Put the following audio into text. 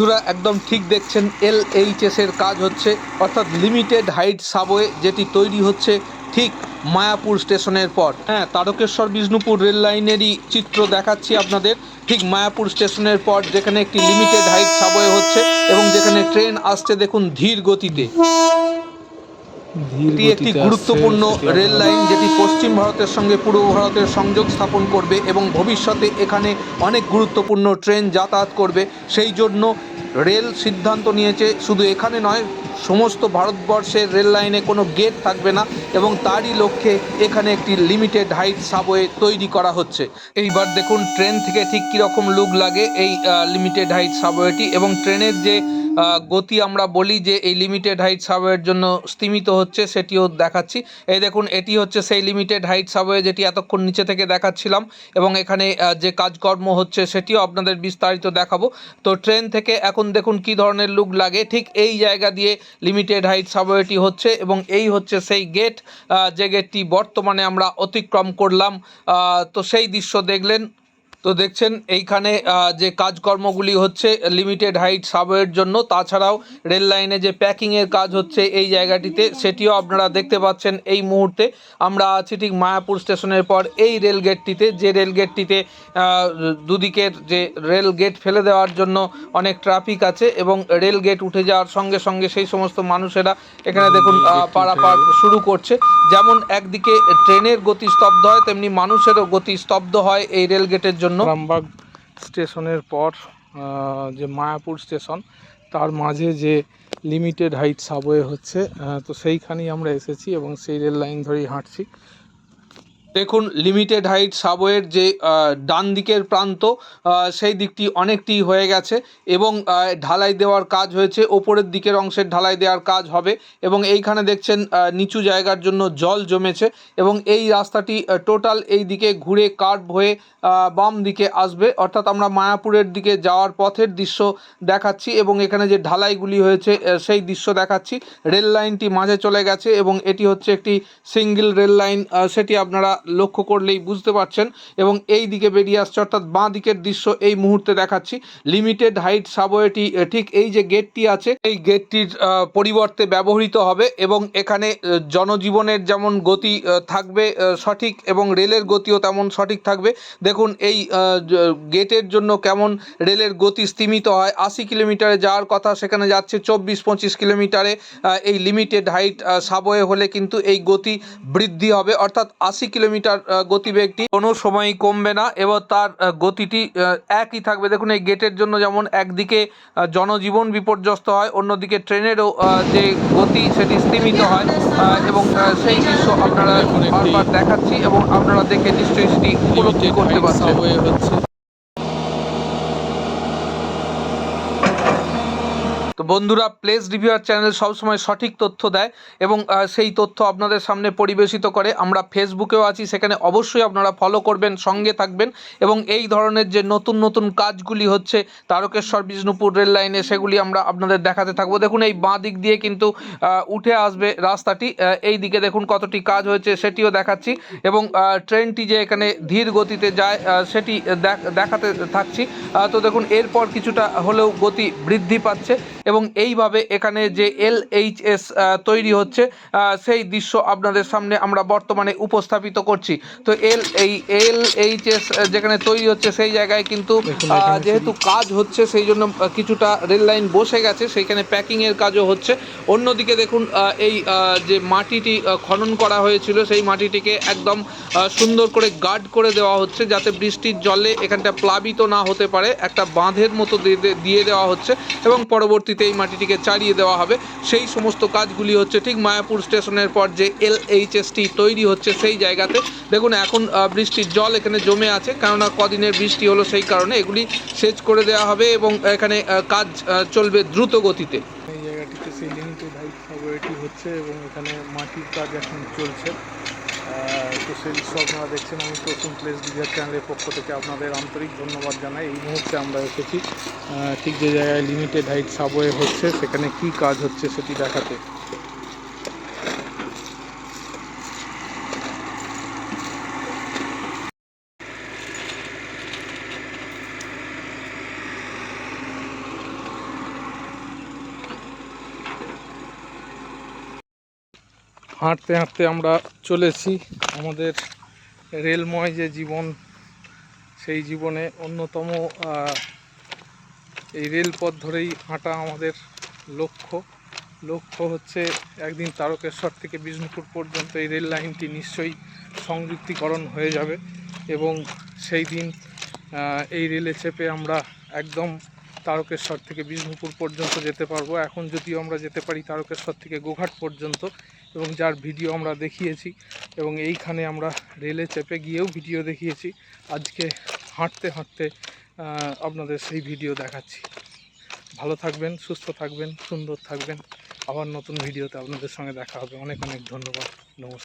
বন্ধুরা একদম ঠিক দেখছেন এল এর কাজ হচ্ছে অর্থাৎ লিমিটেড হাইট সাবওয়ে যেটি তৈরি হচ্ছে ঠিক মায়াপুর স্টেশনের পর। হ্যাঁ তারকেশ্বর বিষ্ণুপুর রেল লাইনেরই চিত্র দেখাচ্ছি আপনাদের। ঠিক মায়াপুর স্টেশনের পর যেখানে একটি লিমিটেড হাইট সাবওয়ে হচ্ছে এবং যেখানে ট্রেন আসছে দেখুন ধীর গতিতে। এটি একটি গুরুত্বপূর্ণ রেল লাইন যেটি পশ্চিম ভারতের সঙ্গে পূর্ব ভারতের সংযোগ স্থাপন করবে এবং ভবিষ্যতে এখানে অনেক গুরুত্বপূর্ণ ট্রেন যাতায়াত করবে। সেই জন্য রেল সিদ্ধান্ত নিয়েছে শুধু এখানে নয় সমস্ত ভারতবর্ষের রেল লাইনে কোনো গেট থাকবে না এবং তারই লক্ষ্যে এখানে একটি লিমিটেড হাইট সাবওয়ে তৈরি করা হচ্ছে। এইবার দেখুন ট্রেন থেকে ঠিক কীরকম লুক লাগে এই লিমিটেড হাইট সাবওয়েটি এবং ট্রেনের যে গতি আমরা বলি যে এই লিমিটেড হাইট সাবওয়ের জন্য স্তীমিত হচ্ছে সেটিও দেখাচ্ছি। এই দেখুন, এটি হচ্ছে সেই লিমিটেড হাইট সাবওয়ে যেটি এতক্ষণ নিচে থেকে দেখাচ্ছিলাম এবং এখানে যে কাজকর্ম হচ্ছে সেটিও আপনাদের বিস্তারিত দেখাবো। তো ট্রেন থেকে এখন দেখুন কি ধরনের লুক লাগে। ঠিক এই জায়গা দিয়ে লিমিটেড হাইট সাবওয়েটি হচ্ছে এবং এই হচ্ছে সেই গেট যে গেটটি বর্তমানে আমরা অতিক্রম করলাম তো সেই দৃশ্য দেখলেন। তো দেখছেন এইখানে যে কাজকর্মগুলি হচ্ছে লিমিটেড হাইট সাবওয়ের জন্য তাছাড়াও রেল লাইনে যে প্যাকিংয়ের কাজ হচ্ছে এই জায়গাটিতে সেটিও আপনারা দেখতে পাচ্ছেন এই মুহূর্তে। আমরা আছি ঠিক মায়াপুর স্টেশনের পর এই রেল গেটটিতে যে রেল গেটটিতে দুদিকের যে রেল গেট ফেলে দেওয়ার জন্য অনেক ট্রাফিক আছে এবং রেল গেট উঠে যাওয়ার সঙ্গে সঙ্গে সেই সমস্ত মানুষেরা এখানে দেখুন পারাপার শুরু করছে। যেমন একদিকে ট্রেনের গতি স্তব্ধ হয় তেমনি মানুষেরও গতি স্তব্ধ হয় এই রেল গেটের জন্য। রামবাগ স্টেশনের পর যে মায়াপুর স্টেশন, তার মাঝে যে লিমিটেড হাইট সাবওয়ে হচ্ছে তো সেইখানেই আমরা এসেছি এবং সেই রেল লাইন ধরেই হাঁটছি। দেখুন লিমিটেড হাইট সাবওয়ের যে ডান দিকের প্রান্ত সেই দিকটি অনেকটি হয়ে গেছে এবং ঢালাই দেওয়ার কাজ হয়েছে। ওপরের দিকের অংশের ঢালাই দেওয়ার কাজ হবে এবং এইখানে দেখছেন নিচু জায়গার জন্য জল জমেছে এবং এই রাস্তাটি টোটাল এই দিকে ঘুরে কার্ভ হয়ে বাম দিকে আসবে। অর্থাৎ আমরা মায়াপুরের দিকে যাওয়ার পথের দৃশ্য দেখাচ্ছি এবং এখানে যে ঢালাইগুলি হয়েছে সেই দৃশ্য দেখাচ্ছি। রেল লাইনটি মাঝে চলে গেছে এবং এটি হচ্ছে একটি সিঙ্গেল রেল লাইন সেটি আপনারা লক্ষ্য করলেই বুঝতে পারছেন। এবং এই দিকে বেরিয়ে আসছে, অর্থাৎ বাঁ দিকের দৃশ্য এই মুহূর্তে দেখাচ্ছি। লিমিটেড হাইট সাবওয়েটি ঠিক এই যে গেটটি আছে, এই গেটটির পরিবর্তে ব্যবহৃত হবে এবং এখানে জনজীবনের যেমন গতি থাকবে সঠিক এবং রেলের গতিও তেমন সঠিক থাকবে। দেখুন এই গেটের জন্য কেমন রেলের গতি স্তীমিত হয়। আশি কিলোমিটারে যাওয়ার কথা সেখানে যাচ্ছে চব্বিশ, পঁচিশ কিলোমিটারে এই লিমিটেড হাইট সাবওয়ে হলে কিন্তু এই গতি বৃদ্ধি হবে। অর্থাৎ আশি কিলোমিটার আহ, গতিবেগটি কোনো সময়ই কমবে না এবং তার গতিটি একই থাকবে। দেখুন এই গেটের জন্য যেমন একদিকে জনজীবন বিপর্যস্ত হয় অন্যদিকে ট্রেনেরও যে গতি সেটি স্তীমিত হয় আহ, এবং সেই দৃশ্য আপনারা বারবার দেখাচ্ছি এবং আপনারা দেখে নিশ্চয়ই সেটি উপলব্ধি করতে পারছেন। তো বন্ধুরা প্লেস রিভিউয়ার চ্যানেল সবসময় সঠিক তথ্য দেয় এবং সেই তথ্য আপনাদের সামনে পরিবেশিত করে। আমরা ফেসবুকেও আছি, সেখানে অবশ্যই আপনারা ফলো করবেন, সঙ্গে থাকবেন এবং এই ধরনের যে নতুন নতুন কাজগুলি হচ্ছে, তারকেশ্বর, বিষ্ণুপুর রেল লাইনে সেগুলি আমরা আপনাদের দেখাতে থাকব। দেখুন, এই বাঁ দিক দিয়ে কিন্তু উঠে আসবে রাস্তাটি। এই দিকে দেখুন কতটি কাজ হয়েছে, সেটিও দেখাচ্ছি এবং ট্রেনটি যে এখানে ধীর গতিতে যায় সেটি দেখাতে থাকছি। তো দেখুন, এরপর কিছুটা হলেও গতি বৃদ্ধি পাচ্ছে এবং এইভাবে এখানে যে এল এইচ এস তৈরি হচ্ছে সেই দৃশ্য আপনাদের সামনে আমরা বর্তমানে উপস্থাপিত করছি। তো এল এই এল এইচ এস যেখানে তৈরি হচ্ছে সেই জায়গায় কিন্তু যেহেতু কাজ হচ্ছে সেই জন্য কিছুটা রেল লাইন বসে গেছে সেইখানে প্যাকিংয়ের কাজও হচ্ছে। অন্যদিকে দেখুন এই যে মাটিটি খনন করা হয়েছিল সেই মাটিটিকে একদম সুন্দর করে গার্ড করে দেওয়া হচ্ছে যাতে বৃষ্টির জলে এখানটা প্লাবিত না হতে পারে। একটা বাঁধের মতো দিয়ে দিয়ে দেওয়া হচ্ছে এবং পরবর্তীতে এই মাটিটিকে চারিয়ে দেওয়া হবে। সেই সমস্ত কাজগুলি হচ্ছে ঠিক মায়াপুর স্টেশনের পর যে এল এইচএসটি তৈরি হচ্ছে সেই জায়গাতে। দেখুন, এখন বৃষ্টির জল এখানে জমে আছে, কেননা কদিনের বৃষ্টি হলো সেই কারণে এগুলি সেচ করে দেওয়া হবে এবং এখানে কাজ চলবে দ্রুত গতিতে। এই জায়গাটিতে লিমিটেড হাইট সাবওয়েটি হচ্ছে এবং এখানে মাটির কাজ এখন চলছে। তো সেই দৃশ্য আপনারা দেখছেন। আমি প্রথম প্লেস ডিজার চ্যানেলের পক্ষ থেকে আপনাদের আন্তরিক ধন্যবাদ জানাই। এই মুহূর্তে আমরা এসেছি ঠিক যে জায়গায় লিমিটেড হাইট সাবওয়ে হচ্ছে, সেখানে কি কাজ হচ্ছে সেটি দেখাতে। হাঁটতে হাঁটতে আমরা চলেছি আমাদের রেলময় যে জীবন, সেই জীবনে অন্যতম এই রেলপথ ধরেই হাঁটা আমাদের লক্ষ্য। লক্ষ্য হচ্ছে একদিন তারকেশ্বর থেকে বিষ্ণুপুর পর্যন্ত এই রেল লাইনটি নিশ্চয়ই সংযুক্তিকরণ হয়ে যাবে এবং সেই দিন এই রেলে চেপে আমরা একদম তারকেশ্বর থেকে বিষ্ণুপুর পর্যন্ত যেতে পারব। এখন যদিও আমরা যেতে পারি তারকেশ্বর থেকে গোঘাট পর্যন্ত এবং যার ভিডিও আমরা দেখিয়েছি এবং এইখানে আমরা রেলে চেপে গিয়েও ভিডিও দেখিয়েছি। আজকে হাঁটতে হাঁটতে আপনাদের সেই ভিডিও দেখাচ্ছি। ভালো থাকবেন, সুস্থ থাকবেন, সুন্দর থাকবেন। আবার নতুন ভিডিওতে আপনাদের সঙ্গে দেখা হবে। অনেক অনেক ধন্যবাদ। নমস্কার।